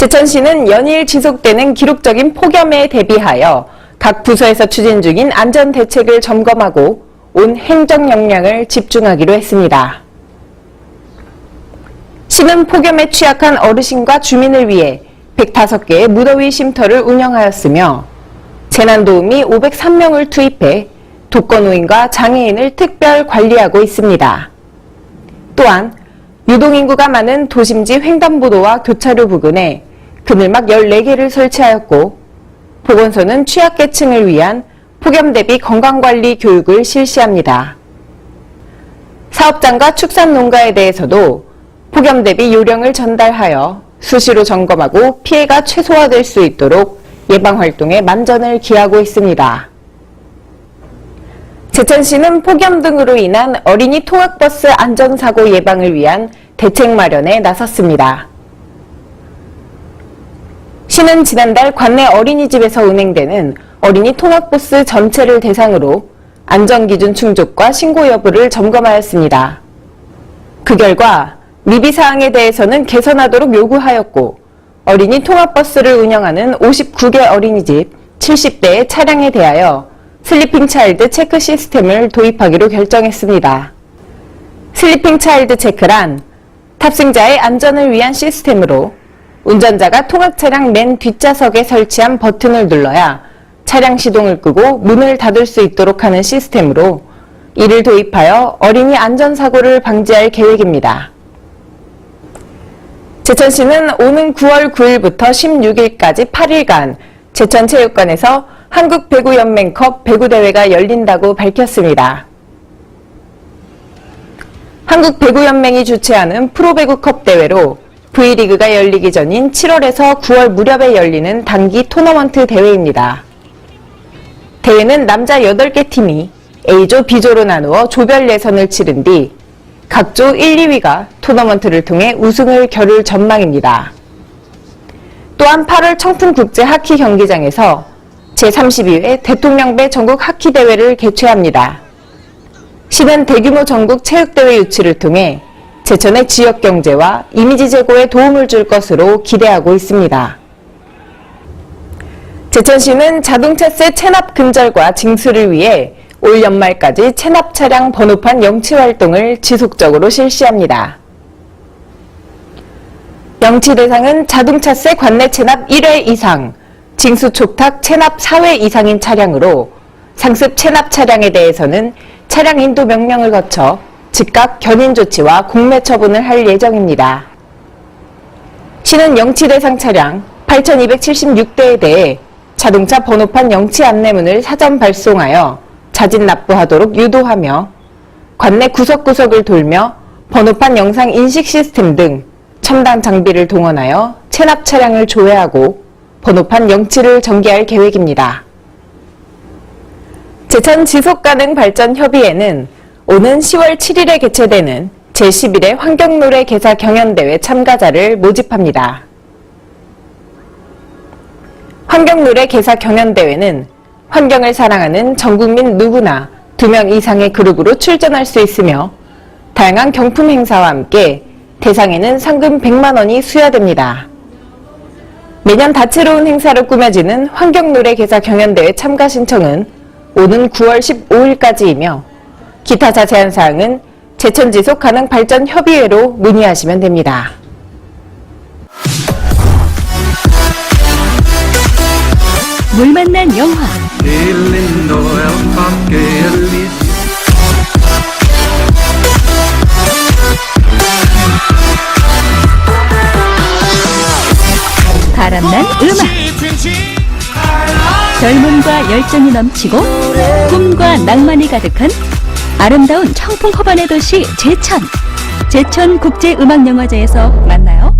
제천시는 연일 지속되는 기록적인 폭염에 대비하여 각 부서에서 추진 중인 안전 대책을 점검하고 온 행정 역량을 집중하기로 했습니다. 시는 폭염에 취약한 어르신과 주민을 위해 105개의 무더위 쉼터를 운영하였으며 재난도우미 503명을 투입해 독거노인과 장애인을 특별 관리하고 있습니다. 또한 유동인구가 많은 도심지 횡단보도와 교차로 부근에 그늘막 14개를 설치하였고 보건소는 취약계층을 위한 폭염 대비 건강관리 교육을 실시합니다. 사업장과 축산농가에 대해서도 폭염 대비 요령을 전달하여 수시로 점검하고 피해가 최소화될 수 있도록 예방활동에 만전을 기하고 있습니다. 제천시는 폭염 등으로 인한 어린이 통학버스 안전사고 예방을 위한 대책 마련에 나섰습니다. 시는 지난달 관내 어린이집에서 운행되는 어린이 통학버스 전체를 대상으로 안전기준 충족과 신고 여부를 점검하였습니다. 그 결과 미비사항에 대해서는 개선하도록 요구하였고 어린이 통학버스를 운영하는 59개 어린이집 70대의 차량에 대하여 슬리핑 차일드 체크 시스템을 도입하기로 결정했습니다. 슬리핑 차일드 체크란 탑승자의 안전을 위한 시스템으로 운전자가 통학 차량 맨 뒷좌석에 설치한 버튼을 눌러야 차량 시동을 끄고 문을 닫을 수 있도록 하는 시스템으로 이를 도입하여 어린이 안전사고를 방지할 계획입니다. 제천시는 오는 9월 9일부터 16일까지 8일간 제천체육관에서 한국배구연맹컵 배구대회가 열린다고 밝혔습니다. 한국배구연맹이 주최하는 프로배구컵 대회로 V리그가 열리기 전인 7월에서 9월 무렵에 열리는 단기 토너먼트 대회입니다. 대회는 남자 8개 팀이 A조, B조로 나누어 조별 예선을 치른 뒤 각조 1, 2위가 토너먼트를 통해 우승을 겨룰 전망입니다. 또한 8월 청풍국제 하키 경기장에서 제32회 대통령배 전국 하키 대회를 개최합니다. 시는 대규모 전국 체육대회 유치를 통해 제천의 지역 경제와 이미지 제고에 도움을 줄 것으로 기대하고 있습니다. 제천시는 자동차세 체납 근절과 징수를 위해 올 연말까지 체납 차량 번호판 영치 활동을 지속적으로 실시합니다. 영치 대상은 자동차세 관내 체납 1회 이상, 징수 촉탁 체납 4회 이상인 차량으로 상습 체납 차량에 대해서는 차량 인도 명령을 거쳐 즉각 견인 조치와 공매 처분을 할 예정입니다. 시는 영치 대상 차량 8,276대에 대해 자동차 번호판 영치 안내문을 사전 발송하여 자진 납부하도록 유도하며 관내 구석구석을 돌며 번호판 영상 인식 시스템 등 첨단 장비를 동원하여 체납 차량을 조회하고 번호판 영치를 전개할 계획입니다. 제천 지속가능 발전 협의회는 오는 10월 7일에 개최되는 제11회 환경노래 개사 경연대회 참가자를 모집합니다. 환경노래 개사 경연대회는 환경을 사랑하는 전국민 누구나 두명 이상의 그룹으로 출전할 수 있으며 다양한 경품 행사와 함께 대상에는 상금 100만 원이 수여됩니다. 매년 다채로운 행사로 꾸며지는 환경노래 개사 경연대회 참가 신청은 오는 9월 15일까지이며 기타 자세한 사항은 제천지속 가능 발전 협의회로 문의하시면 됩니다. 물 만난 영화. 바람난 음악 젊음과 열정이 넘치고 꿈과 낭만이 가득한 아름다운 청풍 허반의 도시 제천 제천 국제음악영화제에서 만나요.